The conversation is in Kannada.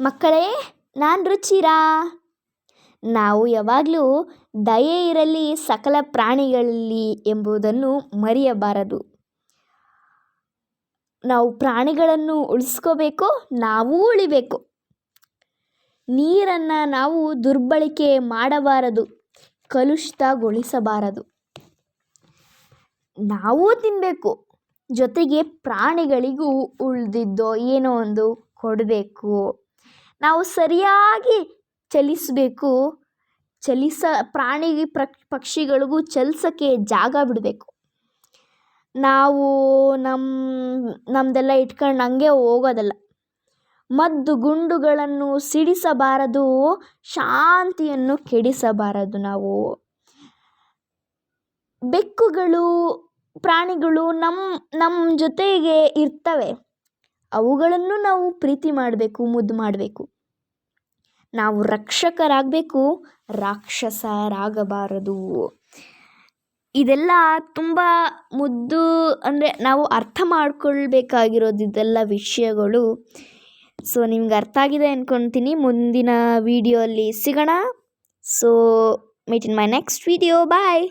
ಮಕ್ಕಳೇ, ನಾನು ರುಚಿರಾ? ನಾವು ಯಾವಾಗಲೂ ದಯೆ ಇರಲಿ, ಸಕಲ ಪ್ರಾಣಿಗಳಲ್ಲಿ ಎಂಬುದನ್ನು ಮರೆಯಬಾರದು. ನಾವು ಪ್ರಾಣಿಗಳನ್ನು ಉಳಿಸ್ಕೋಬೇಕು, ನಾವೂ ಉಳಿಬೇಕು. ನೀರನ್ನು ನಾವು ದುರ್ಬಳಕೆ ಮಾಡಬಾರದು, ಕಲುಷಿತಗೊಳಿಸಬಾರದು. ನಾವೂ ತಿನ್ನಬೇಕು ಜೊತೆಗೆ ಪ್ರಾಣಿಗಳಿಗೂ ಉಳಿದಿದ್ದೋ ಏನೋ ಒಂದು ಕೊಡಬೇಕು. ನಾವು ಸರಿಯಾಗಿ ಚಲಿಸಬೇಕು. ಚಲಿಸ ಪ್ರಾಣಿ ಪಕ್ಷಿಗಳಿಗೂ ಚಲಿಸೋಕ್ಕೆ ಜಾಗ ಬಿಡಬೇಕು. ನಾವು ನಮ್ಮ ನಮ್ಮದೆಲ್ಲ ಇಟ್ಕೊಂಡು ಹಂಗೆ ಹೋಗೋದಲ್ಲ. ಮದ್ದು ಗುಂಡುಗಳನ್ನು ಸಿಡಿಸಬಾರದು, ಶಾಂತಿಯನ್ನು ಕೆಡಿಸಬಾರದು ನಾವು. ಬೆಕ್ಕುಗಳು, ಪ್ರಾಣಿಗಳು ನಮ್ಮ ನಮ್ಮ ಜೊತೆಗೆ ಇರ್ತವೆ. ಅವುಗಳನ್ನು ನಾವು ಪ್ರೀತಿ ಮಾಡಬೇಕು, ಮುದ್ದು ಮಾಡಬೇಕು. ನಾವು ರಕ್ಷಕರಾಗಬೇಕು, ರಾಕ್ಷಸರಾಗಬಾರದು. ಇದೆಲ್ಲ ತುಂಬ ಮುದ್ದು ಅಂದರೆ ನಾವು ಅರ್ಥ ಮಾಡ್ಕೊಳ್ಬೇಕಾಗಿರೋದು ಇದೆಲ್ಲ ವಿಷಯಗಳು. ಸೊ ನಿಮ್ಗೆ ಅರ್ಥ ಆಗಿದೆ ಅಂದ್ಕೊತೀನಿ ಮುಂದಿನ ವೀಡಿಯೋ ಅಲ್ಲಿ ಸಿಗೋಣ. So meet in my next video bye